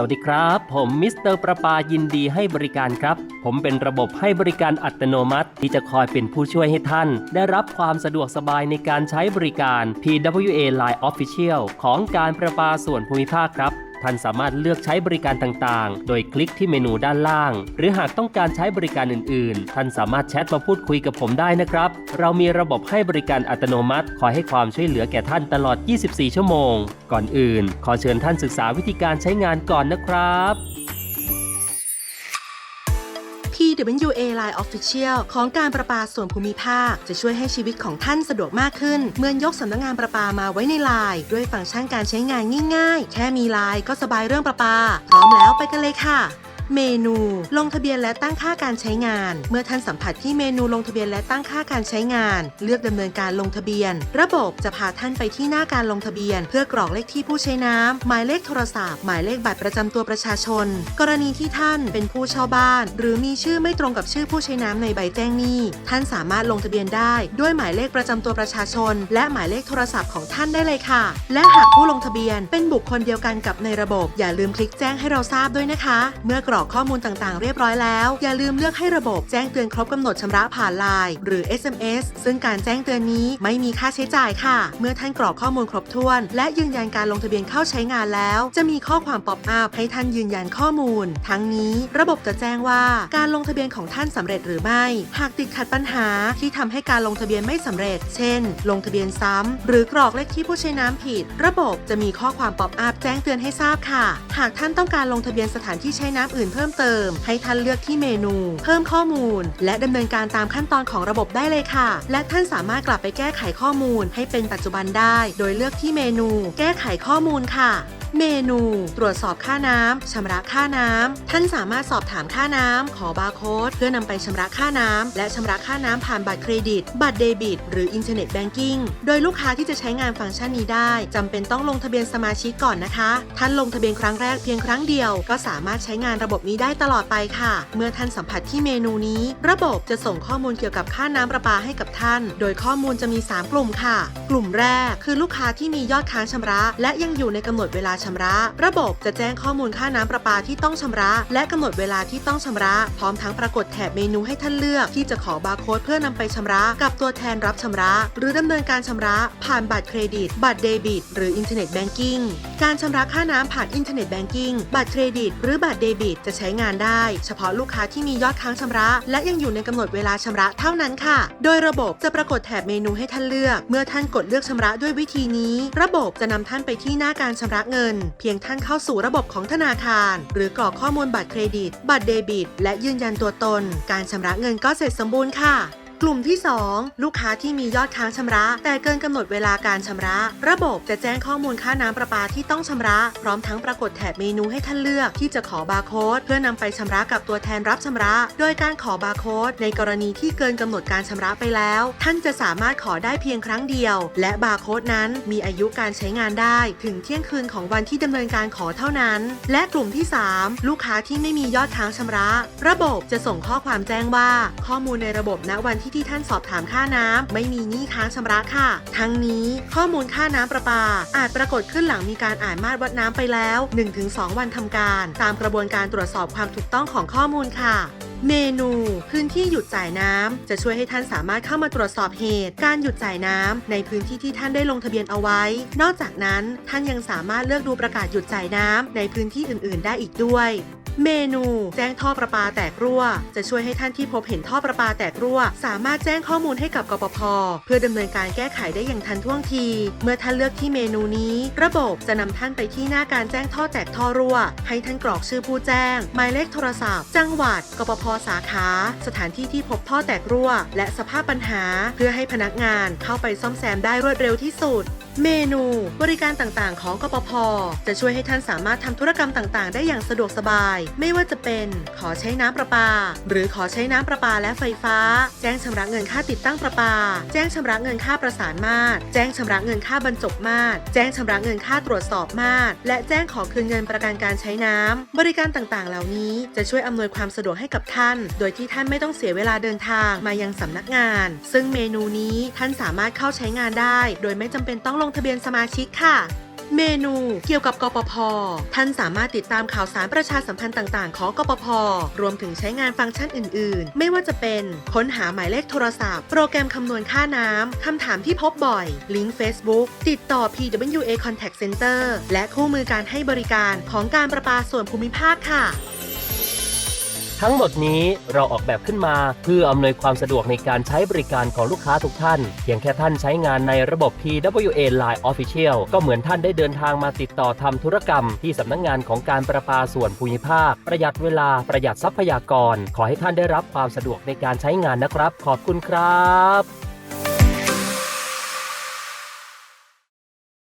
สวัสดีครับ ผมมิสเตอร์ประปายินดีให้บริการครับ ผมเป็นระบบให้บริการอัตโนมัติ ที่จะคอยเป็นผู้ช่วยให้ท่าน ได้รับความสะดวกสบายในการใช้บริการ PWA Line Official ของการประปาส่วนภูมิภาคครับ ท่านสามารถเลือกใช้บริการต่างๆ โดยคลิกที่เมนูด้านล่าง หรือหากต้องการใช้บริการอื่นๆ ท่านสามารถแชทมาพูดคุยกับผมได้นะครับ เรามีระบบให้บริการอัตโนมัติ คอยให้ความช่วยเหลือแก่ท่านตลอด 24 ชั่วโมง ก่อนอื่น ขอเชิญท่านศึกษาวิธีการใช้งานก่อนนะครับ PWA Line Official ของการประปาส่วนภูมิภาค จะช่วยให้ชีวิตของท่านสะดวกมากขึ้น เมื่อยกสำนักงานประปามาไว้ในไลน์ด้วยฟังก์ชันการใช้งานง่าย ๆ แค่มีไลน์ก็สบายเรื่องประปา พร้อมแล้วไปกันเลยค่ะ เมนู ลงทะเบียนและตั้งค่าการใช้งาน เมื่อท่านสัมผัสที่เมนูลงทะเบียนและตั้งค่าการใช้งาน เลือกดำเนินการลงทะเบียน ระบบจะพาท่านไปที่หน้าการลงทะเบียน เพื่อกรอกเลขที่ผู้ใช้น้ำหมายเลขโทรศัพท์ หมายเลขบัตรประจำตัวประชาชน กรณีที่ท่านเป็นผู้เช่าบ้าน หรือมีชื่อไม่ตรงกับชื่อผู้ใช้น้ำในใบแจ้งหนี้ ท่านสามารถลงทะเบียนได้ ด้วยหมายเลขประจำตัวประชาชน และหมายเลขโทรศัพท์ของท่านได้เลยค่ะ และหากผู้ลงทะเบียนเป็นบุคคลเดียวกันกับในระบบ อย่าลืมคลิกแจ้งให้เราทราบด้วยนะคะ เมื่อกรอกอกข้อมูลต่างๆ เรียบร้อยแล้ว อย่าลืมเลือกให้ระบบแจ้งเตือนครบกำหนดชำระผ่านไลน์หรือ SMS ซึ่งการแจ้งเตือนนี้ไม่มีค่าใช้จ่ายค่ะ เมื่อท่านกรอกข้อมูลครบถ้วน และยืนยันการลงทะเบียนเข้าใช้งานแล้ว จะมีข้อความป๊อปอัพให้ท่านยืนยันข้อมูล ทั้งนี้ระบบจะแจ้งว่าการลงทะเบียนของท่านสำเร็จหรือไม่ หากติดขัดปัญหาที่ทำให้การลงทะเบียนไม่สำเร็จ เช่น ลงทะเบียนซ้ำหรือกรอกเลขที่ผู้ใช้น้ำผิด ระบบจะมีข้อความป๊อปอัพแจ้งเตือนให้ทราบค่ะ หากท่านต้องการลงทะเบียนสถานที่ใช้น้ำอื่นเพิ่มเติม ให้ท่านเลือกที่เมนู เพิ่มข้อมูล และดำเนินการตามขั้นตอนของระบบได้เลยค่ะ และท่านสามารถกลับไปแก้ไขข้อมูลให้เป็นปัจจุบันได้ โดยเลือกที่เมนู แก้ไขข้อมูลค่ะ เมนู ตรวจสอบค่าน้ำชำระค่าน้ำท่านสามารถสอบถามค่าน้ำขอบาร์โค้ดเพื่อนำไปชำระค่าน้ำและชำระค่าน้ำผ่านบัตรเครดิต บัตรเดบิต หรืออินเทอร์เน็ตแบงกิ้งโดยลูกค้าที่จะใช้งานฟังก์ชันนี้ได้จำเป็นต้องลงทะเบียนสมาชิกก่อนนะคะ ท่านลงทะเบียนครั้งแรกเพียงครั้งเดียว ก็สามารถใช้งานระบบนี้ได้ตลอดไปค่ะ เมื่อท่านสัมผัสที่เมนูนี้ ระบบจะส่งข้อมูลเกี่ยวกับค่าน้ำประปาให้กับท่าน โดยข้อมูลจะมี 3 กลุ่มค่ะ กลุ่มแรกคือลูกค้าที่มียอดค้างชำระ และยังอยู่ในกำหนดเวลาชำระ ระบบจะแจ้งข้อมูลค่าน้ำประปาที่ต้องชำระ และกำหนดเวลาที่ต้องชำระ พร้อมทั้งปรากฏแถบเมนูให้ท่านเลือกที่จะขอบาร์โค้ดเพื่อนำไปชำระ กับตัวแทนรับชำระ หรือดำเนินการชำระ ผ่านบัตรเครดิต บัตรเดบิต หรืออินเทอร์เน็ตแบงกิ้งการชำระค่าน้ำผ่านอินเทอร์เน็ตแบงกิ้งบัตรเครดิต หรือบัตรเดบิต จะใช้งานได้ เฉพาะลูกค้าที่มียอดค้างชำระ และยังอยู่ในกำหนดเวลาชำระเท่านั้นค่ะ โดยระบบจะปรากฏแถบเมนูให้ท่านเลือก เมื่อท่านกดเลือกชำระด้วยวิธีนี้ ระบบจะนำท่านไปที่หน้าการชำระเงินเพียงท่านเข้าสู่ระบบของธนาคาร หรือกรอกข้อมูลบัตรเครดิต บัตรเดบิต และยืนยันตัวตน การชำระเงินก็เสร็จสมบูรณ์ค่ะ กลุ่มที่ 2 ลูกค้าที่มียอดค้างชำระ แต่เกินกำหนดเวลาการชำระ ระบบจะแจ้งข้อมูลค่าน้ำประปาที่ต้องชำระ พร้อมทั้งปรากฏแถบเมนูให้ท่านเลือกที่จะขอบาร์โค้ดเพื่อนำไปชำระกับตัวแทนรับชำระ โดยการขอบาร์โค้ดในกรณีที่เกินกำหนดการชำระไปแล้ว ท่านจะสามารถขอได้เพียงครั้งเดียว และบาร์โค้ดนั้นมีอายุการใช้งานได้ถึงเที่ยงคืนของวันที่ดำเนินการขอเท่านั้น และกลุ่มที่ 3 ลูกค้าที่ไม่มียอดค้างชำระ ระบบจะส่งข้อความแจ้งว่า ข้อมูลในระบบณวันที่ที่ท่านสอบถามค่าน้ำไม่มีหนี้ค้างชำระค่ะ ทั้งนี้ข้อมูลค่าน้ำประปา อาจปรากฏขึ้นหลังมีการอ่านมาตรวัดน้ำไปแล้ว 1-2 วันทำการ ตามกระบวนการตรวจสอบความถูกต้องของข้อมูลค่ะเมนู พื้นที่หยุดจ่ายน้ำจะช่วยให้ท่านสามารถเข้ามาตรวจสอบเหตุ การหยุดจ่ายน้ำในพื้นที่ที่ท่านได้ลงทะเบียนเอาไว้ นอกจากนั้นท่านยังสามารถเลือกดูประกาศหยุดจ่ายน้ำในพื้นที่อื่น ๆ ได้อีกด้วย เมนู แจ้งท่อประปาแตกรั่ว จะช่วยให้ท่านที่พบเห็นท่อประปาแตกรั่ว สามารถแจ้งข้อมูลให้กับกปภเพื่อดำเนินการแก้ไขได้อย่างทันท่วงที เมื่อท่านเลือกที่เมนูนี้ ระบบจะนำท่านไปที่หน้าการแจ้งท่อแตกท่อรั่ว ให้ท่านกรอกชื่อผู้แจ้ง หมายเลขโทรศัพท์ จังหวัด กปภสาขา สถานที่ที่พบท่อแตกรั่ว และสภาพปัญหา เพื่อให้พนักงานเข้าไปซ่อมแซมได้รวดเร็วที่สุด เมนู บริการต่างๆ ของกปภจะช่วยให้ท่านสามารถทำธุรกรรมต่างๆ ได้อย่างสะดวกสบาย ไม่ว่าจะเป็นขอใช้น้ำประปา หรือขอใช้น้ำประปาและไฟฟ้า แจ้งชำระเงินค่าติดตั้งประปา แจ้งชำระเงินค่าประสานมาตร แจ้งชำระเงินค่าบรรจบมาตร แจ้งชำระเงินค่าตรวจสอบมาตร และแจ้งขอคืนเงินประกันการใช้น้ำ บริการต่างๆ เหล่านี้จะช่วยอำนวยความสะดวกให้กับท่าน โดยที่ท่านไม่ต้องเสียเวลาเดินทางมายังสำนักงาน ซึ่งเมนูนี้ท่านสามารถเข้าใช้งานได้ โดยไม่จำเป็นต้องลงงทะเบียนสมาชิกค่ะ เมนูเกี่ยวกับกปพ ท่านสามารถติดตามข่าวสารประชาสัมพันธ์ต่างๆ ของกปพ รวมถึงใช้งานฟังก์ชันอื่น ๆ ไม่ว่าจะเป็น ค้นหาหมายเลขโทรศัพท์ โปรแกรมคำนวณค่าน้ำ คำถามที่พบบ่อย ลิงก์ Facebook ติดต่อ PWA Contact Center และคู่มือการให้บริการของการประปาส่วนภูมิภาคค่ะ ทั้งหมดนี้เราออกแบบขึ้นมาเพื่ออำนวยความสะดวกในการใช้บริการของลูกค้าทุกท่าน เพียงแค่ท่านใช้งานในระบบ PWA Line Official ก็เหมือนท่านได้เดินทางมาติดต่อทำธุรกรรม ที่สำนักงงานของการประปาส่วนภูมิภาค ประหยัดเวลาประหยัดทรัพยากร ขอให้ท่านได้รับความสะดวกในการใช้งานนะครับ ขอบคุณครับ